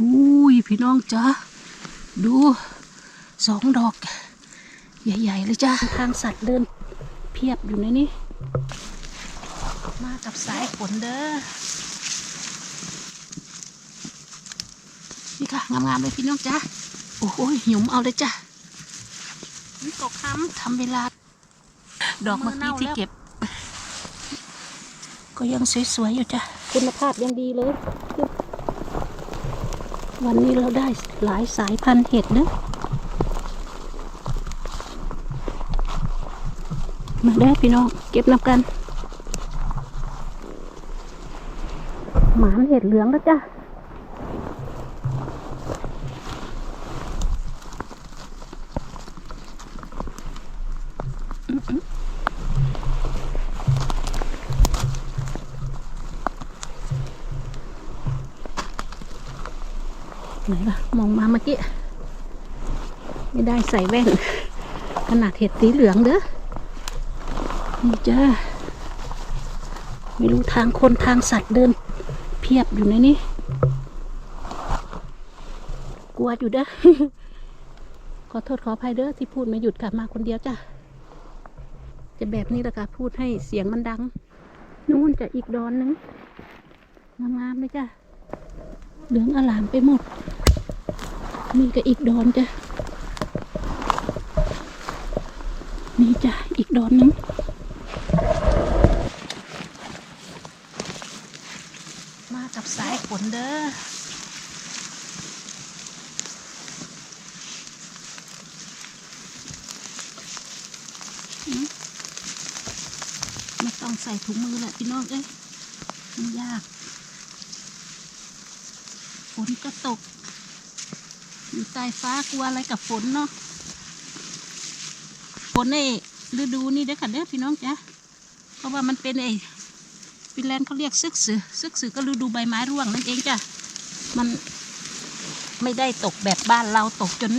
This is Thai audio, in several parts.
อุ้ยพี่น้องจ้าดูสองดอก ใหญ่ ๆ เลยจ้าทางสัตว์เดินเพียบอยู่ในนี้ มากับสายฝนเด้อ นี่ค่ะงามๆเลยพี่น้องจ้าโอ้โหหยุมเอาเลยจ้านี่ตกค้ำทำเวลา ดอกเมื่อกี้ที่เก็บ ก็ยังสวย ๆ อยู่จ้ะคุณภาพยังดีเลย วันนี้เราได้หลายสายพันธุ์เห็ดนะมาได้พี่น้อง เก็บนับกัน หมานเห็ดเหลืองแล้วจ้ะ ไม่ได้ใส่แว่น ขนาดเห็ดสีเหลืองเด้อ นี่จ้า ไม่รู้ทางคนทางสัตว์เดิน เพียบอยู่ในนี้ กลัวอยู่เด้อ ขอโทษขออภัยเด้อที่พูดไม่หยุดค่ะมาคนเดียวจ้ะจะแบบนี้แหละค่ะพูดให้เสียงมันดัง นู่นจะอีกดอนหนึงงามๆเลยจ้ะเหลืองอลามไปหมดนี่ก็อีกดอนจ้ะ นี่จ้ะอีกดอนนึงมากับสายฝนเด้อมไม่ต้องใส่ถุงมือแหละพี่น้องเอ้ยมันยาก ฝนก็ตก อยู่ใต้ฟ้ากลัวอะไรกับฝนเนาะ ในฤดูนี้เด้อค่ะเด้อพี่น้องจ้ะเพราะว่ามันเป็นไอ้ฟินแลนด์เขาเรียกซึกสือซึกสือก็ฤดูใบไม้ร่วงนั่นเองจ้ะมันไม่ได้ตกแบบบ้านเราตกจน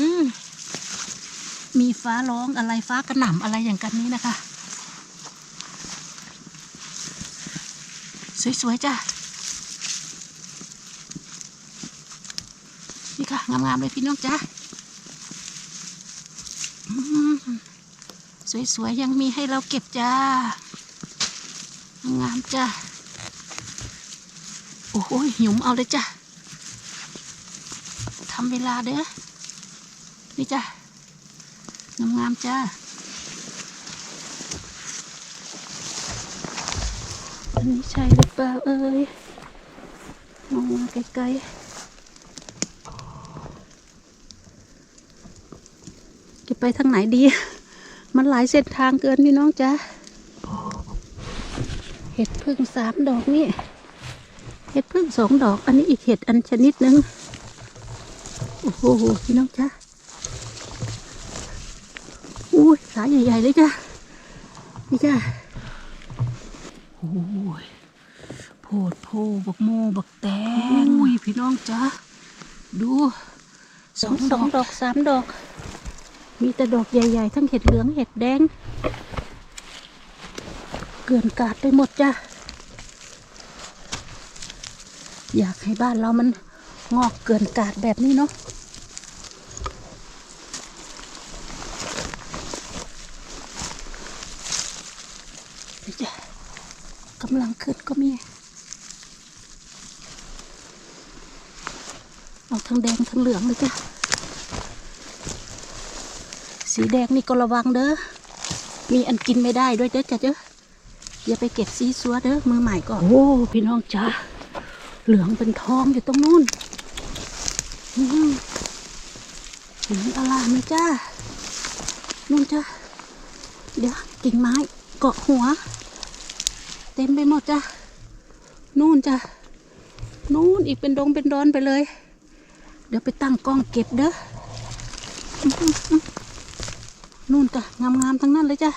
มีฟ้าร้องอะไรฟ้ากระหน่ำอะไรอย่างกันนี้นะคะ สวยๆจ้ะนี่ค่ะงามๆเลยพี่น้องจ้าอืม สวยๆ ยังมีให้เราเก็บจ้า งามจ้า โอ้โหหยุมเอาเลยจ้าทำเวลาเด้อ นี่จ้างามๆจ้าอันนี้ใช่หรือเปล่าเอ้ยมองมาไกลๆจะไปทางไหนดี มันหลายเส้นทางเกินพี่น้องจ้าเห็ดพึ่งสามดอกนี่เห็ดพึ่งสองดอก อันนี้อีกเห็ดอันชนิดหนึ่งโอ้โหพี่น้องจ้าอุ้ยสายใหญ่ๆเลยจ้านี่จ้าโอ้ยโพดโพบักโมบักแตงอุ้ยพี่น้องจ้าดูสองดอกดอกสามดอก มีแต่ดอกใหญ่ ๆ ทั้งเห็ดเหลืองเห็ดแดง เกินกาดไปหมดจ้ะ อยากให้บ้านเรามันงอกเกินกาดแบบนี้เนาะจ้ะกำลังขึ้นก็มี เอาทั้งแดงทั้งเหลืองเลยจ้ะ สีแดงนี่ก็ระวังเด้อ มีอันกินไม่ได้ด้วยเด้อจ้ะเจ้าอย่าไปเก็บซีซัวเด้อ มือใหม่ก็โอ้พี่น้องจ้าเหลืองเป็นทองอยู่ตรงนู้นอืมเหลืองอลามจ้านู่นจ้าเดี๋ยวกิ่งไม้เกาะหัว เต็มไปหมดจ้านู่นจ้านู่นอีกเป็นดงเป็นดอนไปเลย เดี๋ยวไปตั้งกล้องเก็บเด้อ นู่นจ้ะงามๆทั้งนั้นเลยจ้ะ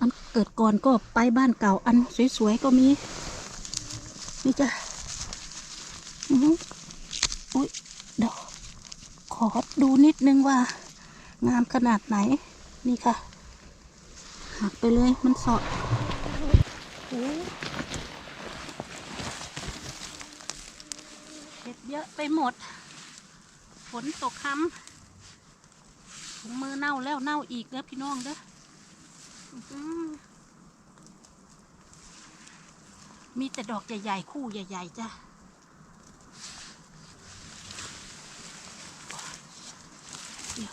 อันเกิดก่อนก็ไปบ้านเก่า อันสวยๆก็มี นี่จ้ะอุ้ยเดี๋ยวขอดูนิดนึงว่า งามขนาดไหน นี่ค่ะ หักไปเลยมันสอ้เห็ดเยอะไปหมด ฝนตกค้ำ ถุงมือเน่าแล้วเน่าอีกเด้อพี่น้องเด้อมีแต่ดอกใหญ่ๆคู่ใหญ่ๆจ้ะเดี๋ยว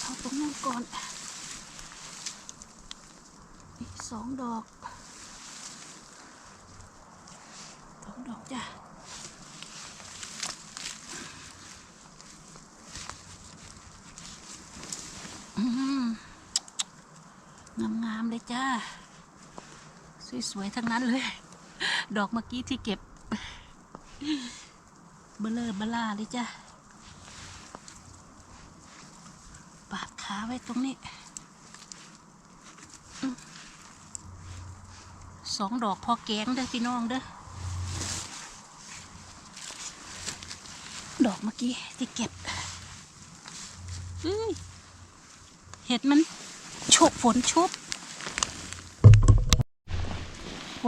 เอาตรงนั้นก่อนอีกสองดอก สองดอกจ้ะ อืมงามๆเลยจ้า สวยๆทั้งนั้นเลย ดอกเมื่อกี้ที่เก็บ เบลอเบล่าเลยจ้าปาดขาไว้ตรงนี้ สองดอกพอแกงเด้อพี่น้องเด้อ ดอกเมื่อกี้ที่เก็บเอ้ยเห็ดมันชุบฝนชุบ ฝ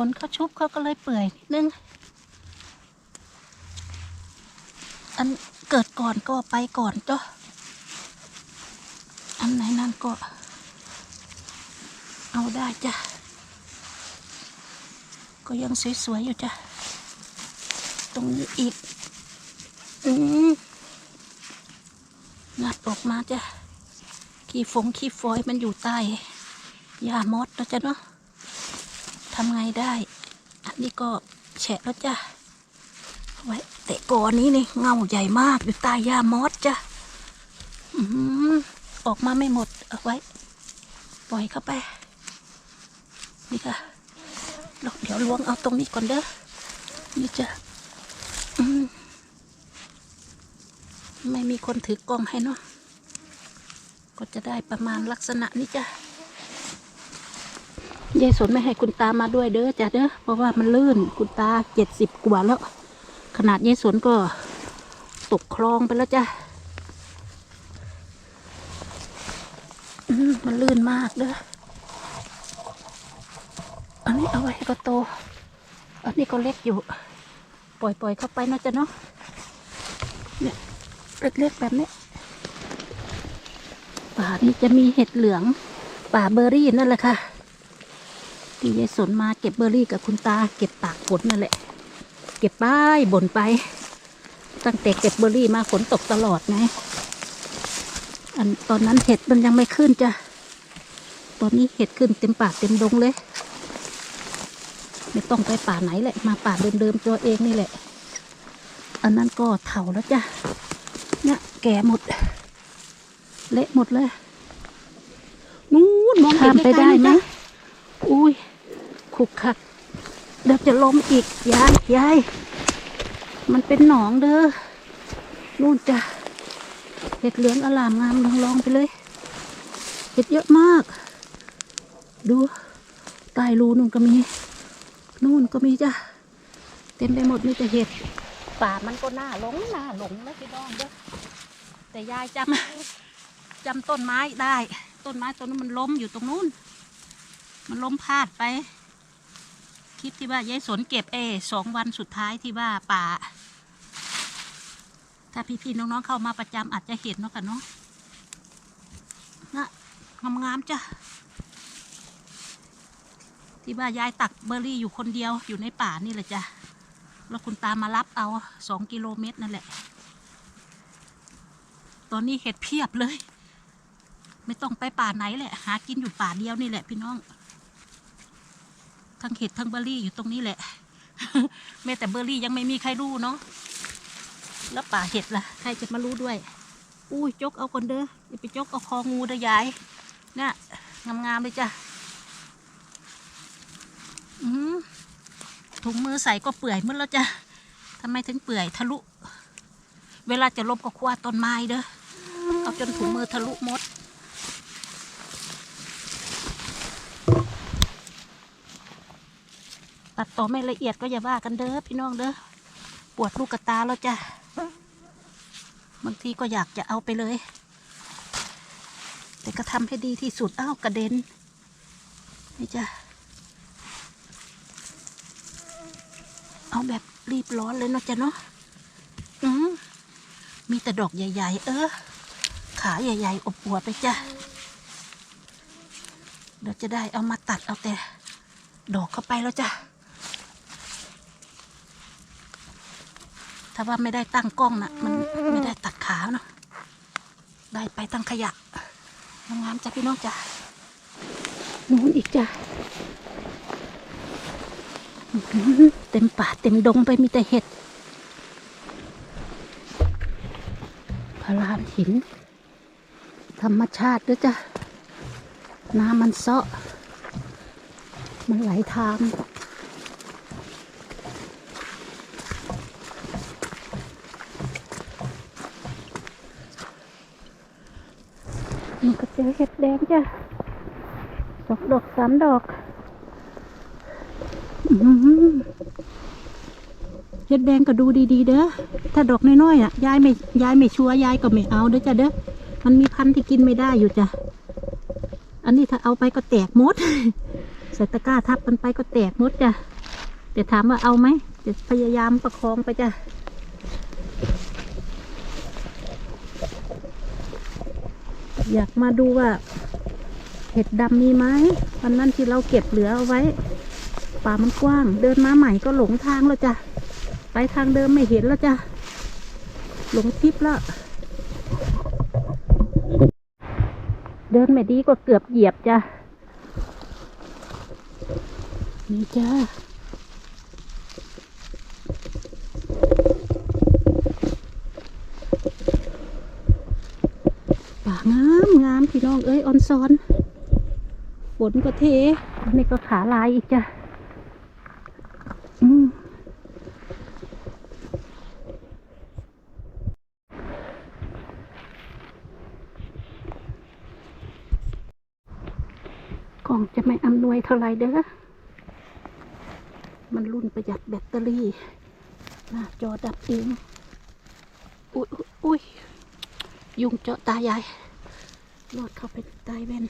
นเขาชุบเขาก็เลยเปื่อยนิดนึง อันเกิดก่อนก็ไปก่อนจ้ะอันไหนนั่นก็ เอาได้จ้ะ ก็ยังสวยๆอยู่จ้ะ ตรงนี้อีก อืมงัดออกมาจ้ะ ขี้ฟงขี้ฟอยมันอยู่ใต้ยามอดแล้วจ้ะเนาะ ทำไงได้ อันนี้ก็แฉะแล้วจ้ะเอาไว้แต่ก่อนนี้นี่เงาใหญ่มากอยู่ใต้ยามอดจ้ะอืมออกมาไม่หมดเอาไว้ ปล่อยเข้าไป นี่ค่ะเราเดี๋ยวล้วงเอาตรงนี้ก่อนเด้อนี่จ้ะอืมไม่มีคนถือกล้องให้เนาะก็จะได้ประมาณลักษณะนี้จ้ะ ยายสนไม่ให้คุณตามาด้วยเด้อจ้ะเด้อเพราะว่ามันลื่นคุณตาเจ็ดสิบกว่าแล้ว ขนาดยายสนก็ตกคลองไปแล้วจ้ะมันลื่นมากเด้ออันนี้เอาไว้ให้ก็โต อันนี้ก็เล็กอยู่ปล่อยปล่อยๆเข้าไปนะจ๊ะเนาะเนี่ยเล็กๆแบบนี้ป่านี้จะมีเห็ดเหลือง ป่าเบอร์รี่นั่นแหละค่ะ ที่ยายสนมาเก็บเบอร์รี่กับคุณตา เก็บตากฝนนั่นแหละ เก็บไปบ่นไป ตั้งแต่เก็บเบอร์รี่มาฝนตกตลอดไงอันตอนนั้นเห็ดมันยังไม่ขึ้นจ้ะ ตอนนี้เห็ดขึ้นเต็มป่าเต็มดงเลย ไม่ต้องไปป่าไหนแหละ มาป่าเดิมๆตัวเองนี่แหละ อันนั้นก็เถาแล้วจ้ะ เนี่ยแก่หมด เละหมดเลย นู้นมองเห็นไปได้ไหมอุ้ย ขุกขัดเดี๋ยวจะล้มอีกยายยายมันเป็นหนองเด้อนู่นจ้ะเห็ดเหลืองอลามงามลองลองไปเลยเห็ดเยอะมาก ดูใต้รูนู่นก็มี นู่นก็มีจ้ะเต็มไปหมดมีแต่เห็ดป่ามันก็น่าหลงน่าหลงนะพี่น้องเด้อแต่ยายจำจำต้นไม้ได้ ต้นไม้ต้นนั้นมันล้มอยู่ตรงนู้น มันล้มพาดไป ลิปที่ว่ายายสนเก็บเอสองวันสุดท้ายที่ว่าป่า ถ้าพี่ๆน้องๆเข้ามาประจำอาจจะเห็นเนาะค่ะเนาะนะงามๆจ้ะที่ว่ายายตักเบอร์รี่อยู่คนเดียวอยู่ในป่านี่แหละจ้ะแล้วคุณตามมารับเอาสองกิโลเมตรนั่นแหละ ตอนนี้เห็ดเพียบเลย ไม่ต้องไปป่าไหนแหละ หากินอยู่ป่าเดียวนี่แหละพี่น้อง ทั้งเห็ดทั้งเบอร์รี่อยู่ตรงนี้แหละ แม้แต่เบอร์รี่ยังไม่มีใครรู้เนาะแล้วป่าเห็ดล่ะ ใครจะมารู้ด้วย อุ้ยจกเอาคนเด้ออย่าไปจกเอาคองูเด้อยายเนี่ยงามๆเลยจ้ะอือหือถุงมือใส่ก็เปื่อยมืดแล้วจ้ะทำไมถึงเปื่อยทะลุ เวลาจะลบก็คว้าต้นไม้เด้อเอาจนถุงมือทะลุมด ตัดต่อไม่ละเอียดก็อย่าว่ากันเด้อพี่น้องเด้อปวดลูกตาแล้วจ้ะบางทีก็อยากจะเอาไปเลย แต่ก็ทำให้ดีที่สุดอ้าวกระเด็นนี่จ้ะเอาแบบรีบร้อนเลยเนาะจ้ะเนาะมีแต่ดอกใหญ่ ๆ เออ ขาใหญ่ ๆ อบอวบไปจ้ะเดี๋ยวจะได้เอามาตัดเอาแต่ ดอกเข้าไปแล้วจ้ะ ถ้าว่าไม่ได้ตั้งกล้องนะมันไม่ได้ตัดขาเนาะได้ไปตั้งขยะงามจ้ะพี่น้องจ้ะนู้นอีกจ้ะเต็มป่าเต็มดงไปมีแต่เห็ดพารานหิน ธรรมชาติด้วยจ้ะ น้ำมันเซาะ มันไหลทาง มันก็ เจอเห็ดแดงจ้ะสองดอกสามดอกเห็ดแดงก็ดูดีๆ เด้อ ถ้าดอกน้อยๆอะ ยายไม่ ยายไม่ชัวยายก็ไม่เอาเด้อจ้ะเด้อ มันมีพันธุ์ที่กินไม่ได้อยู่จ้ะ อันนี้ถ้าเอาไปก็แตกมดใส่ตะกร้าทับมันไปก็แตกมดจ้ะ แต่ถามว่าเอาไหมจะพยายามประคองไปจ้ะ อยากมาดูว่า เห็ดดำมีไหมวันนั้นที่เราเก็บเหลือเอาไว้ ป่ามันกว้าง เดินมาใหม่ก็หลงทางแล้วจ้ะ ไปทางเดิมไม่เห็นแล้วจ้ะ หลงทิพย์แล้ว เดินไม่ดีก็เกือบเหยียบจ้ะ นี่จ้า ป่างามงาม พี่น้องเอ้ยออนซอนฝนก็เทนนี้ก็ขาลายอีกจ้ะกล่องจะไม่อำนวยเท่าไรเด้อ มันรุ่นประหยัดแบตเตอรี่หน้าจอดับเอง อุ้ยอุ๊ยอุ้ยยุงเจาะตายาย รอดเข้าไปใตายเวน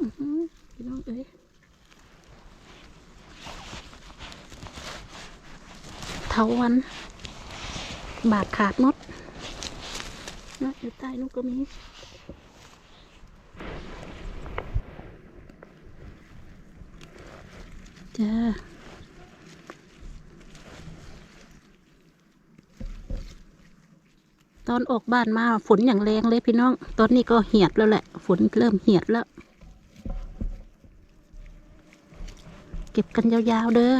อือหือพี่น้องเอ้ยเถาวัน บาดขาดมดนะอยู่ใต้นู้นก็มีจ้า ตอนออกบ้านมาฝนอย่างแรงเลยพี่น้อง ตอนนี้ก็เหียดแล้วแหละ ฝนเริ่มเหียดแล้ว เก็บกันยาวๆเด้อ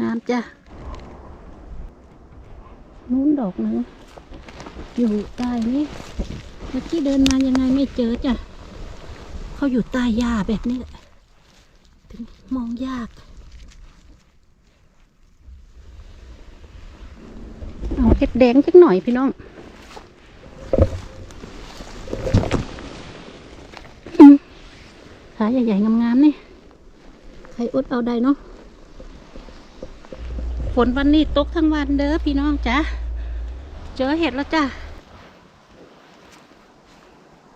งามจ้ะนู้นดอกหนึ่งอยู่ใต้นี้เมื่อกี้เดินมายังไงไม่เจอจ้ะเขาอยู่ใต้หญ้าแบบนี้แหละถึงมองยาก เอาเห็ดแดงจักหน่อยพี่น้องขาใหญ่ๆงามๆนี่ใครอุดเอาได้เนาะฝนวันนี้ตกทั้งวันเด้อพี่น้องจ้ะเจอเห็ดแล้วจ้ะ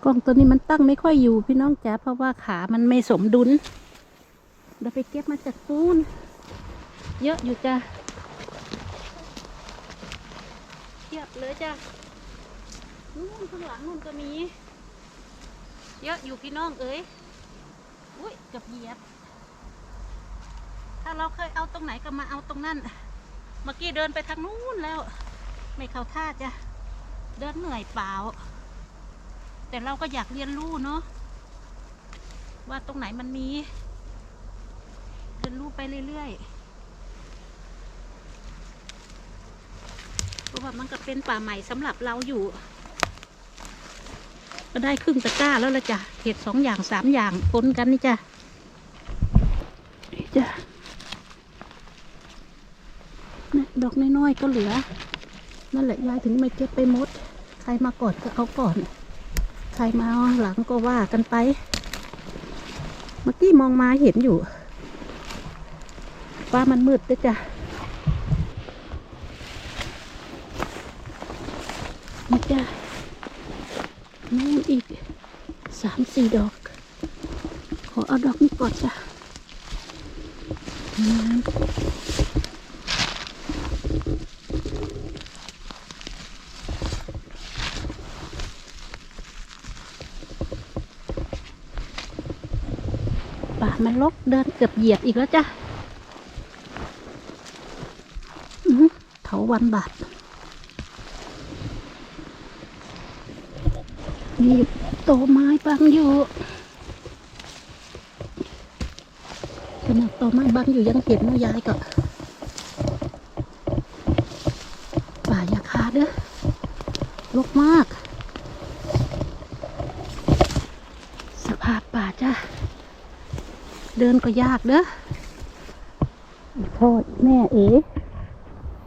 กล้องตัวนี้มันตั้งไม่ค่อยอยู่พี่น้องจ้ะเพราะว่าขามันไม่สมดุลเดี๋ยวไปเก็บมาจากปูนเยอะอยู่จ้ะ เลยจ้ะนู่นข้างหลังนู่นก็มี เยอะอยู่พี่น้องเอ้ยอุ้ยเกับเหยียบ ถ้าเราเคยเอาตรงไหนก็มาเอาตรงนั้น เมื่อกี้เดินไปทางนู้นแล้ว ไม่เข้าท่าจ้ะ เดินเหนื่อยเปล่า แต่เราก็อยากเรียนรู้เนาะ ว่าตรงไหนมันมี เรียนรู้ไปเรื่อยๆ เพราะว่ามันก็เป็นป่าใหม่สำหรับเราอยู่ ก็ได้ครึ่งตะกร้าแล้วละจ้ะเห็ดสองอย่างสามอย่างปนกันนี่จ้ะนี่จ้ะเนี่ยดอกน้อยๆก็เหลือ นั่นแหละยายถึงไม่เก็บไปหมด ใครมาก่อนก็เอาก่อน ใครมาหลังก็ว่ากันไป เมื่อกี้มองมาเห็นอยู่ ว่ามันมืดด้วยจ้ะ นี่จ้ะนู่นอีก สี่ดอก ขอเอาดอกนี้ก่อนจ้ะป่ามันลกเดินเกือบเหยียบอีกแล้วจ้ะเถาวันบาทมีโตไม้บังอยู่ขนาดโตไม้บังอยู่ยังเห็นว่ยายก็ป่ายาคาเด้อลกมาก สภาพป่าจ้ะเดินก็ยากเด้อโทษแม่เอ๋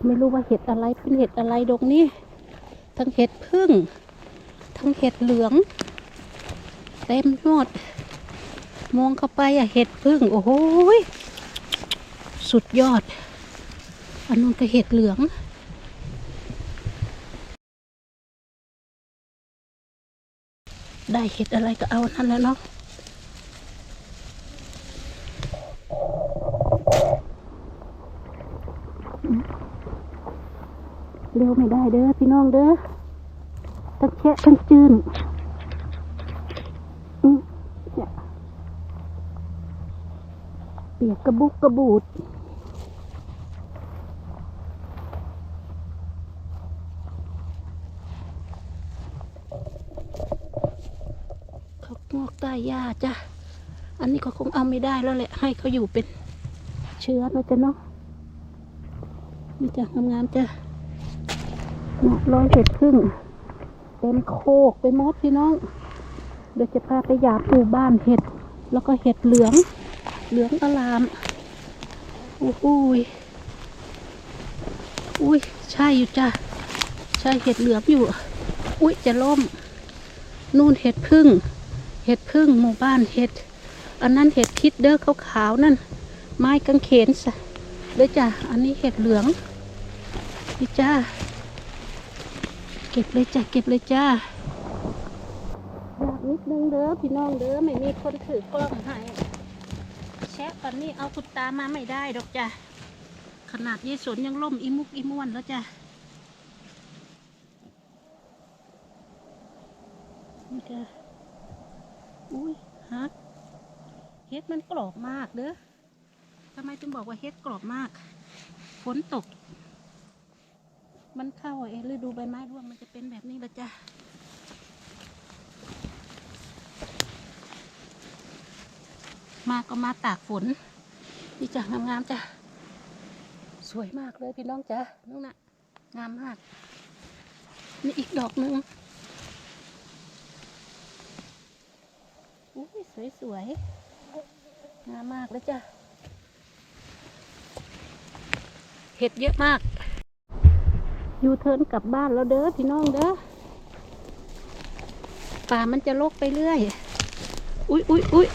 ไม่รู้ว่าเห็ดอะไรเป็นเห็ดอะไรดงนี้ ทั้งเห็ดพึ่ง ทั้งเห็ดเหลือง ต็มหมดมองเข้าไปอะเห็ดพึ่งโอ้โหสุดยอด อันนู้นก็เห็ดเหลืองได้เห็ดอะไรก็เอานั่นแล้วเนาะเร็วไม่ได้เด้อพี่น้องเด้อทั้งแช่ทั้งจืนอืมเนี่ยเปียกกระบุกกระบูดเขางอกใต้หญ้าจ้ะ อันนี้ก็คงเอาไม่ได้แล้วแหละ ให้เขาอยู่เป็นเชื้อแล้วจ้ะเนาะนี่จ้ะงามๆจ้ะเนาะร้อยเห็ดพึ่งเต็มโคกไปหมดพี่น้อง เดี๋ยวจะพาไปหยาบดูบ้านเห็ด แล้วก็เห็ดเหลือง เหลืองอลามโอ้โหยอุ้ยใช่อยู่จ้ะใช่เห็ดเหลืองอยู่ อุ้ยจะล่ม นู่นเห็ดพึ่ง เห็ดพึ่งหมู่บ้านเห็ด อันนั้นเห็ดคิดเด้อขาวๆนั่น ไม้กางเขนสะเด้อจ้ะอันนี้เห็ดเหลืองนี่จ้าเก็บเลยจ้ะเก็บเลยจ้าอยากนิดนึงเด้อพี่น้องเด้อไม่มีคนถือกล้องให้ แชะปันนี้เอาคุณตามาไม่ได้ดอกจ้ะ ขนาดยี่สนยังล่มอีมุกอีม้วนแล้วจ้ะนี่จ้ะอุ้ยฮักเฮ็ดมันกรอบมากเด้อทำไมถึงบอกว่าเฮ็ดกรอบมาก ฝนตก มันเข้าเอฤดูใบไม้ร่วงมันจะเป็นแบบนี้ละจ้ะ มาก็มาตากฝนนี่จ้ะงามๆจ้ะสวยมากเลยพี่น้องจ้ะนู่นน่ะงามมาก นี่อีกดอกหนึ่งอุ้ยสวยๆงามมากเลยจ้ะเห็ดเยอะมากยูเทิร์นกลับบ้านแล้วเด้อพี่น้องเด้อป่ามันจะลกไปเรื่อย อุ้ยอุ้ยอุ้ย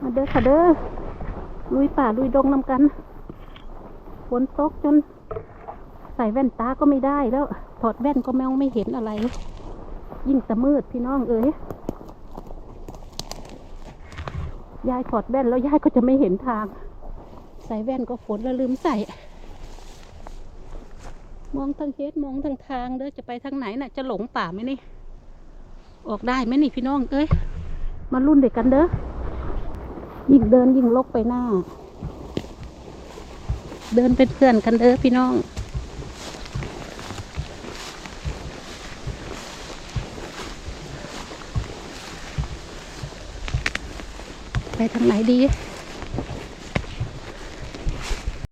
มา เด้อค่ะเด้อลุยป่าลุยดงนำกันฝนตกจนใส่แว่นตาก็ไม่ได้แล้ว ถอดแว่นก็มองไม่เห็นอะไร ยิ่งตะมืดพี่น้องเอ๋ยยายถอดแว่นแล้วยายก็จะไม่เห็นทาง ใส่แว่นก็ฝนแล้วลืมใส่ มองทางเฮ็ดมองทางทางเด้อจะไปทางไหนน่ะ จะหลงป่าไหมนี่ ออกได้ไหมนี่พี่น้องเอ้ยมารุ่นเด็กกันเด้อ ยิ่งเดินยิ่งลกไปหน้า เดินเป็นเพื่อนกันเด้อพี่น้อง ไปทางไหนดี